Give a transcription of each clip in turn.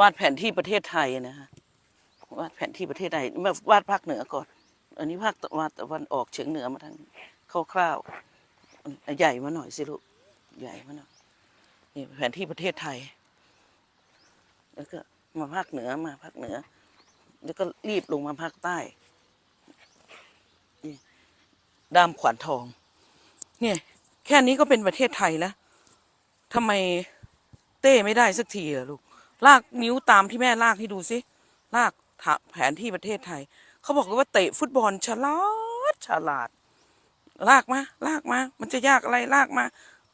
วาดแผนที่ประเทศไทยนะฮะวาดแผนที่ประเทศไทยมาวาดภาคเหนือก่อน อันนี้ภาคตะวันตะวันออกเฉียงเหนือมาทางคร่าวๆใหญ่มาหน่อยสิลูกใหญ่มาหน่อยนี่แผนที่ประเทศไทย แล้วก็มาภาคเหนือมาภาคเหนือ แล้วก็รีบลงมาภาคใต้นี่ดามขวานทอง เนี่ย แค่นี้ก็เป็นประเทศไทยแล้วทำไมเต้ไม่ได้สักทีล่ะลูก ลากนิ้วตามที่แม่ลากให้ดูสิลากแผนที่ประเทศไทย เขาบอกว่าเตะฟุตบอลฉลาดฉลาด ลากมาลากมา มันจะยากอะไรลากมา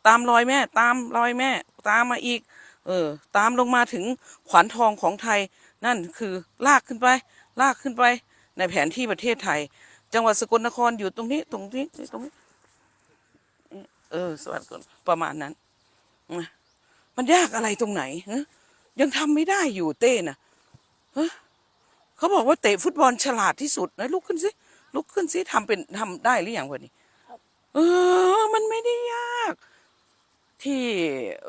ตามรอยแม่ ตามรอยแม่ ตามมาอีก เออ ตามลงมาถึงขวานทองของไทย นั่นคือลากขึ้นไป ลากขึ้นไปในแผนที่ประเทศไทย จังหวัดสกลนครอยู่ตรงนี้ ตรงนี้ตรงนี้เออสวัสดีประมาณนั้นนะมันยากอะไรตรงไหนฮะ ยังทำไม่ได้อยู่เต้น่ะฮะเขาบอกว่าเตะฟุตบอลฉลาดที่สุดนะลุกขึ้นสิลุกขึ้นสิทำเป็นทำได้หรือยังวันนี้เออ มันไม่ได้ยาก ที่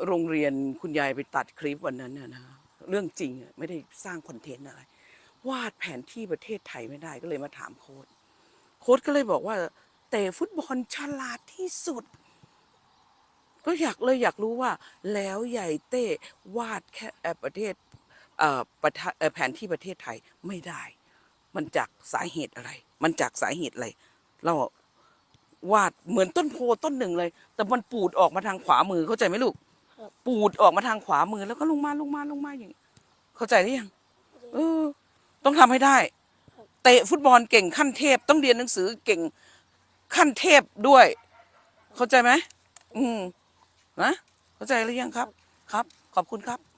โรงเรียนคุณยายไปตัดคลิปวันนั้นน่ะนะเรื่องจริงอะไม่ได้สร้างคอนเทนต์อะไร วาดแผนที่ประเทศไทยไม่ได้ก็เลยมาถามโค้ดโค้ดก็เลยบอกว่า เตะฟุตบอลฉลาดที่สุด ก็อยากเลยอยากรู้ว่าแล้วใหญ่เต้วาดแค่ประเทศเอ่อประทแผนที่ประเทศไทยไม่ได้ มันจากสาเหตุอะไร มันจากสาเหตุอะไร เราวาดเหมือนต้นโพต้นหนึ่งเลย แต่มันปูดออกมาทางขวามือเข้าใจไหมลูก ปูดออกมาทางขวามือแล้วก็ลงมาลงมาลงมาอย่างนี้เข้าใจหรือยังเออ ต้องทำให้ได้ เตะฟุตบอลเก่งขั้นเทพ ต้องเรียนหนังสือเก่งขั้นเทพด้วย เข้าใจไหมอืม นะเข้าใจหรือยังครับ ครับ ขอบคุณครับ